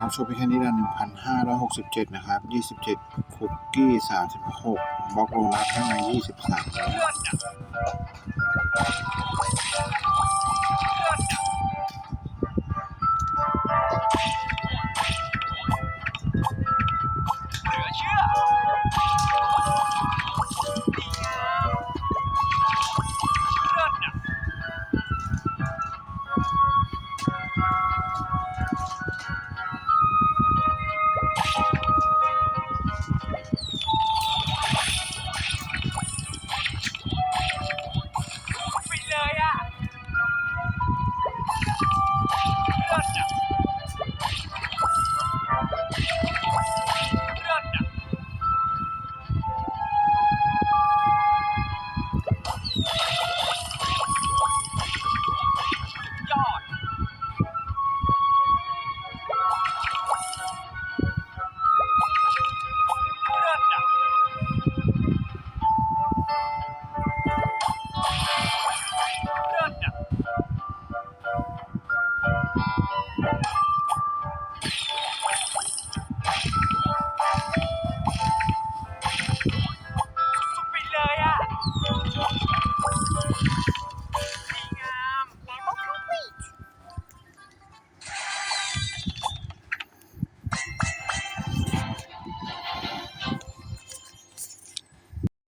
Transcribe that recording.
ครับโชว์พิแค่นี้ละหนึ่งพันห้าร้อยหกสิบเจ็ดนะครับยี่สิบเจ็ดคุกกี้สามสิบหกบล็อกโลนัทข้างในยี่สิบสามเ